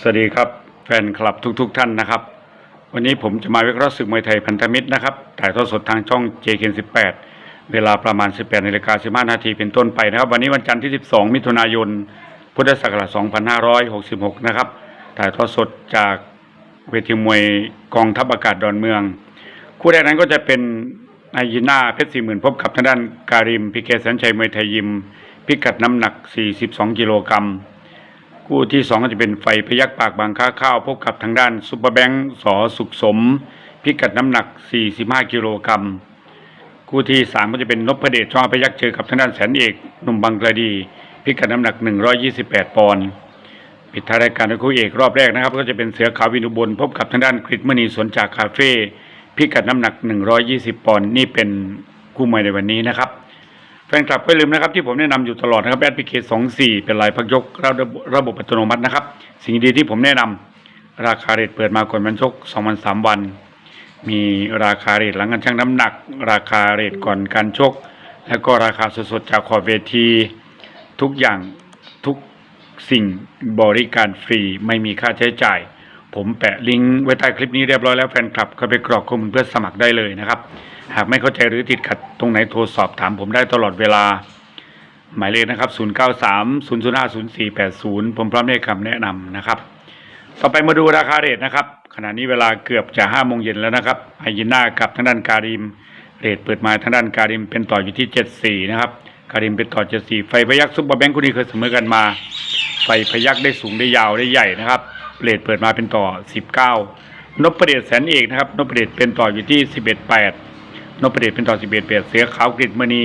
สวัสดีครับแฟนคลับทุกๆท่านนะครับ วันนี้ผมจะมาวิเคราะห์ศึกมวยไทยพันธมิตรนะครับถ่ายทอดสดทางช่อง JK18 เวลาประมาณ 18นาฬิกา15นาทีเป็นต้นไปนะครับ วันนี้วันจันทร์ที่ 12 มิถุนายน พุทธศักราช2566 นะครับถ่ายทอดสดจากเวทีมวยกองทัพอากาศดอนเมือง คู่แรกนั้นก็จะเป็นนายยิน่าเพชรสี่หมื่นพบกับทางด้านการิมพิเกสันชัยมวยไทยยิม พิกัดน้ำหนัก 42 กิโลกรัม คู่ที่สองก็จะเป็นไฟพยักปากบางค้าข้าว พบกับทางด้านซุปเปอร์แบงค์สอสุขสม พิกัดน้ำหนัก 45 กิโลกรัมคู่ที่สามก็จะเป็นนพเดชชอพยักเจอกับทางด้านแสนเอกหนุ่มบางกระดี พิกัดน้ำหนัก 128 ปอนด์ปิดท้ายรายการด้วยคู่เอกรอบแรกนะครับ ก็จะเป็นเสือขาววินุบลพบกับทางด้านกฤษมณีสวนจากคาเฟ่พิกัดน้ำหนัก 120 ปอนด์นี่เป็นคู่มวยในวันนี้นะครับ แฟนคลับก็ลืมนะครับที่ผมแนะนำอยู่ตลอดนะครับแอดพลิเคชันสองสี่เป็นลายพักยกระบบระบบอัตโนมัตินะครับ สิ่งดีที่ผมแนะนำราคาเรทเปิดมาก่อนวันชกสองวันสามวัน มีราคาเรทหลังการชั่งน้ำหนัก ราคาเรทก่อนการชก แล้วก็ราคาสดๆจากขอบเวที ทุกอย่างทุกสิ่งบริการฟรีไม่มีค่าใช้จ่าย ผมแปะลิงก์ไว้ใต้คลิปนี้เรียบร้อยแล้วแฟนคลับเข้าไปกรอกข้อมูลเพื่อสมัครได้เลยนะครับ หากไม่เข้าใจหรือติดขัดตรงไหนโทรสอบถามผมได้ตลอดเวลา หมายเลขนะครับ 093 005 0480 ผมพร้อมให้คำแนะนำนะครับ ต่อไปมาดูราคาเรทนะครับ ขณะนี้เวลาเกือบจะ5โมงเย็นแล้วนะครับไฮยิน่ากับทางด้านการิมเรทเปิดมาทางด้านการิมเป็นต่ออยู่ที่ 74 นะครับการิมเป็นต่อ 74 ไฟพยักซุปเปอร์แบงค์คู่นี้เคยเสมอกันมา ไฟพยักได้สูงได้ยาวได้ใหญ่นะครับเรทเปิดมาเป็นต่อ 19นพประเดชแสนเอกนะครับนพประเดชเป็นต่ออยู่ที่ 11.8 นพประเดชเป็นต่อ 11เปียเสือขาวกฤษมณี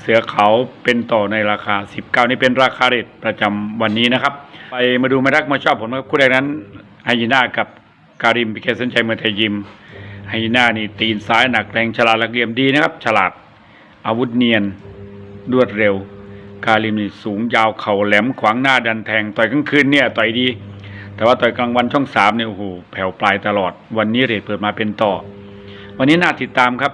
เสือเขาเป็นต่อในราคา 19 นี่เป็นราคาเรทประจำวันนี้นะครับ ไปมาดูมารักมาชอบผมนะครับคู่แรกนั้นไฮยีน่ากับการิมพิเคสันชัยเมืองไทยยิมไฮยีน่านี่ตีนซ้ายหนักแรงฉลาดหลักเหลี่ยมดีนะครับ ฉลาดอาวุธเนียนรวดเร็ว การิมนี่สูงยาวเข่าแหลมขวางหน้าดันแทงต่อยกลางคืนเนี่ยต่อยดี แต่ว่าต่อยกลางวันช่องสามเนี่ยโอ้โหแผ่วปลายตลอด วันนี้เรทเปิดมาเป็นต่อ วันนี้น่าติดตามครับ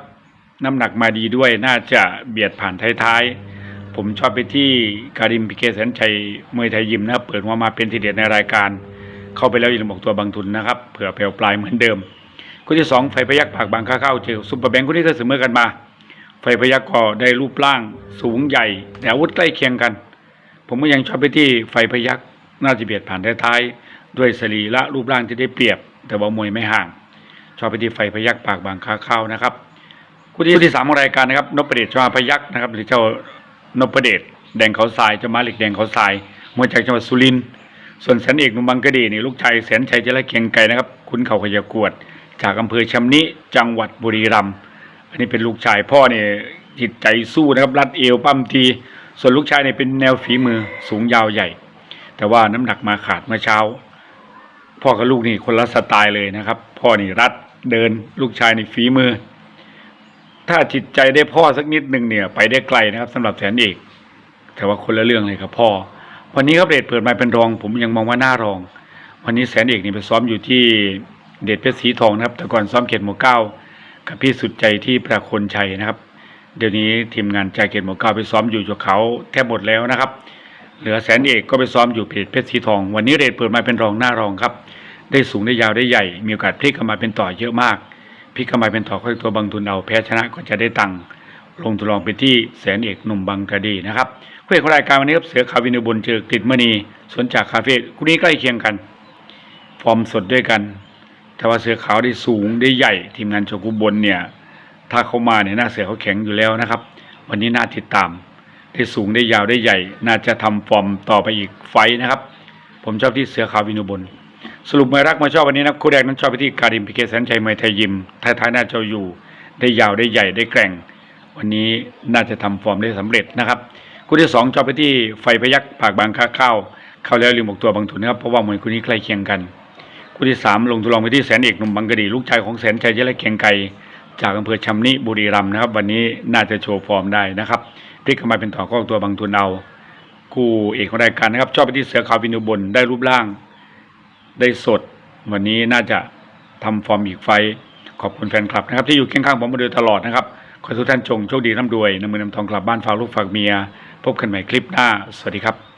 น้ำหนักมาดีด้วยน่าจะเบียดผ่านท้ายๆ ผมชอบไปที่การิมพิเคแสนชัยมวยไทยยิมนะครับเปิดหัวมาเป็นทีเด็ดในรายการ เข้าไปแล้วอย่าลืมบอกตัวบางทุนนะครับเผื่อแผ่วปลายเหมือนเดิมคู่ที่สองไฟพยักปากบางค้าเข้าเจอซุปเปอร์แบงค์คู่นี้ก็เสมอกันมา ไฟพยักก็ได้รูปร่างสูงใหญ่แต่อาวุธใกล้เคียงกัน ผมก็ยังชอบไปที่ไฟพยักน่าจะเบียดผ่านท้ายๆด้วยสรีระรูปร่างที่ได้เปรียบ แต่ว่ามวยไม่ห่าง ชอบไปที่ไฟพยักปากบางค้าเข้านะครับ คู่ที่ที่สามของรายการนะครับนพประเดชชมาพยักนะครับ หรือเจ้านพประเดชแดงเขาทรายเจ้ามาเหล็กแดงเขาทรายมวยจากจังหวัดสุรินทร์ส่วนแสนเอกหนุ่มบางกะดีนี่ลูกชายแสนชัยเจริญเกียงไก่นะครับคุณเขาขยากวด จากอำเภอชำนิจังหวัดบุรีรัมย์อันนี้เป็นลูกชายพ่อเนี่ยจิตใจสู้นะครับรัดเอวปั้มทีส่วนลูกชายเนี่ยเป็นแนวฝีมือสูงยาวใหญ่ แต่ว่าน้ำหนักมาขาดเมื่อเช้า พ่อกับลูกนี่คนละสไตล์เลยนะครับ พ่อนี่รัดเดินลูกชายนี่ฝีมือ ถ้าจิตใจได้พ่อสักนิดหนึ่งเนี่ย ไปได้ไกลนะครับสำหรับแสนเอกแต่ว่าคนละเรื่องเลยครับพ่อ วันนี้ครับเดชเปิดมาเป็นรอง ผมยังมองว่าหน้ารอง วันนี้แสนเอกนี่ไปซ้อมอยู่ที่เดชเพชรสีทองนะครับแต่ก่อนซ้อมเขตหมู่เก้ากับพี่สุดใจที่ประคนชัยนะครับ เดี๋ยวนี้ทีมงานจากเขตหมู่เก้าไปซ้อมอยู่จัวเขาแทบหมดแล้วนะครับ เหลือแสนเอกก็ไปซ้อมอยู่เพจเพชรสีทอง วันนี้เรทเปิดมาเป็นรองหน้ารองครับ ได้สูงได้ยาวได้ใหญ่ มีโอกาสพลิกเข้ามาเป็นต่อเยอะมาก พลิกเข้ามาเป็นต่อค่อยตัวบางทุนเอาแพ้ชนะก็จะได้ตังค์ลงทุนลองไปที่แสนเอกหนุ่มบางกระดีนะครับเพื่อของรายการวันนี้ครับเสือคาวินบนเจอกฤษมณีสวนจากคาเฟ่คู่นี้ใกล้เคียงกันฟอร์มสดด้วยกัน แต่ว่าเสือขาวได้สูงได้ใหญ่ ทีมงานโชกุบนเนี่ยถ้าเขามาเนี่ยหน้าเสือเขาแข็งอยู่แล้วนะครับ วันนี้น่าติดตาม ได้สูงได้ยาวได้ใหญ่ น่าจะทำฟอร์มต่อไปอีกไฟนะครับ ผมชอบที่เสือขาววินุบล สรุปมวยรักมาชอบวันนี้นะครูแรกนั้นชอบไปที่การิมพิเกสันชัยมวยไทยยิมท้ายๆน่าจะอยู่ ได้ยาวได้ใหญ่ได้แกร่ง วันนี้น่าจะทำฟอร์มได้สำเร็จนะครับคู่ที่สองชอบไปที่ไฟพยักปากบางค้าเข้าเข้าแล้วลืมบอกตัวบางทุนนะครับเพราะว่ามวยคู่นี้ใกล้เคียงกันคู่ที่สามลงทุนลองไปที่แสนเอกหนุ่มบางกะดีลูกชายของแสนชัยเจริญเกียงไกรจากอำเภอชำนิบุรีรัมย์นะครับ วันนี้น่าจะโชว์ฟอร์มได้นะครับพลิกเข้ามาเป็นต่อข้อตัวบางทุนเอา คู่เอกของรายการนะครับ ชอบไปที่เสือขาววินุบลได้รูปร่าง ได้สด วันนี้น่าจะทำฟอร์มอีกไฟ ขอบคุณแฟนคลับนะครับ ที่อยู่เคียงข้างผมมาโดยตลอดนะครับ ขอให้ทุกท่านจงโชคดีร่ำรวยนำมือนำทองกลับบ้านฝากลูกฝากเมีย พบกันใหม่คลิปหน้า สวัสดีครับ